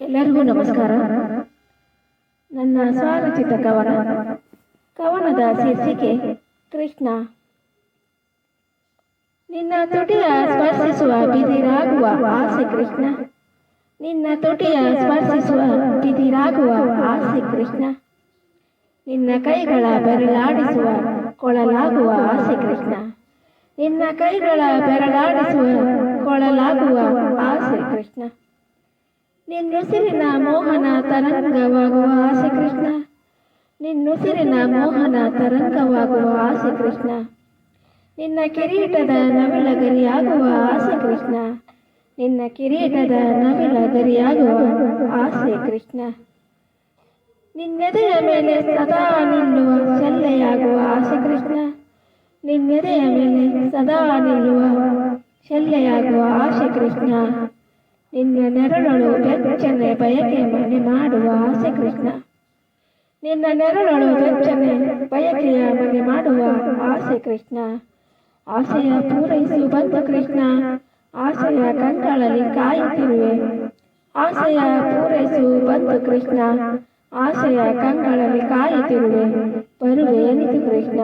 ಎಲ್ಲರಿಗೂ ನಮಸ್ಕಾರ. ನನ್ನ ಸ್ವಾಗತಿತ ಕವನ. ಕವನದ ಶೀರ್ಷಿಕೆ ಕೃಷ್ಣ. ನಿನ್ನ ತುಟಿಯ ಸ್ಪರ್ಶಿಸುವ ಬಿದಿರಾಗುವ ಆಸೆ ಕೃಷ್ಣ. ನಿನ್ನ ತುಟಿಯ ಸ್ಪರ್ಶಿಸುವ ಬಿದಿರಾಗುವ ಆಸೆ ಕೃಷ್ಣ. ನಿನ್ನ ಕೈಗಳ ಬೆರಳಾಡಿಸುವ ಕೊಳಲಾಗುವ ಆಸೆ ಕೃಷ್ಣ. ನಿನ್ನ ಕೈಗಳ ಬೆರಳಾಡಿಸುವ ಕೊಳಲಾಗುವ ಆಸೆ ಕೃಷ್ಣ. ನಿನ್ನುಸಿರಿನ ಮೋಹನ ತರಂಗವಾಗುವ ಆಸೆ ಕೃಷ್ಣ. ನಿನ್ನುಸಿರಿನ ಮೋಹನ ತರಂಗವಾಗುವ ಆಸೆ ಕೃಷ್ಣ. ನಿನ್ನ ಕಿರೀಟದ ನವಿಲ ಗರಿಯಾಗುವ ಆಸೆ ಕೃಷ್ಣ. ನಿನ್ನ ಕಿರೀಟದ ನವಿಲ ಗರಿಯಾಗುವ ಆಸೆ ಕೃಷ್ಣ. ನಿನ್ನೆದೆಯ ಮೇಲೆ ಸದಾ ನಿಲ್ಲುವ ಶಲ್ಲೆಯಾಗುವ ಆಸೆ ಕೃಷ್ಣ. ನಿನ್ನೆದೆಯ ಮೇಲೆ ಸದಾ ನಿಲ್ಲುವ ಶಲ್ಯಾಗುವ ಆಸೆ ಕೃಷ್ಣ. ನಿನ್ನ ನೆರಳು ಬೆಚ್ಚನೆ ಬಯಕೆ ಮನೆ ಮಾಡುವ ಆಸೆ ಕೃಷ್ಣ. ನಿನ್ನ ನೆರಳು ಬೆಚ್ಚನೆ ಬಯಕೆಯ ಮನೆ ಮಾಡುವ ಆಸೆ ಕೃಷ್ಣ. ಆಸೆಯ ಪೂರೈಸು ಬಂದ ಕೃಷ್ಣ. ಆಸೆಯ ಕಂಕಳಲ್ಲಿ ಕಾಯುತ್ತಿರುವೆ ಆಸೆಯ ಪೂರೈಸು ಬಂದು ಕೃಷ್ಣ. ಆಸೆಯ ಕಂಗಳಲ್ಲಿ ಕಾಯುತ್ತಿರುವೆ ಬರುವೆ ಎನಿತು ಕೃಷ್ಣ.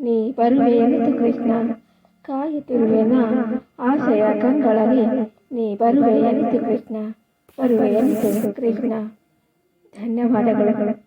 ನೀ ಬರುವೆ ಎನಿತು ಕೃಷ್ಣ. ಕಾಯುತ್ತಿರುವೆನ ಆಸೆಯ ಕಂಗಳಲ್ಲಿ ನೀ ಬರುವೆ ಎನಿತು ಕೃಷ್ಣ ಬರುವೆ ಎನಿತು ಕೃಷ್ಣ. ಧನ್ಯವಾದಗಳು.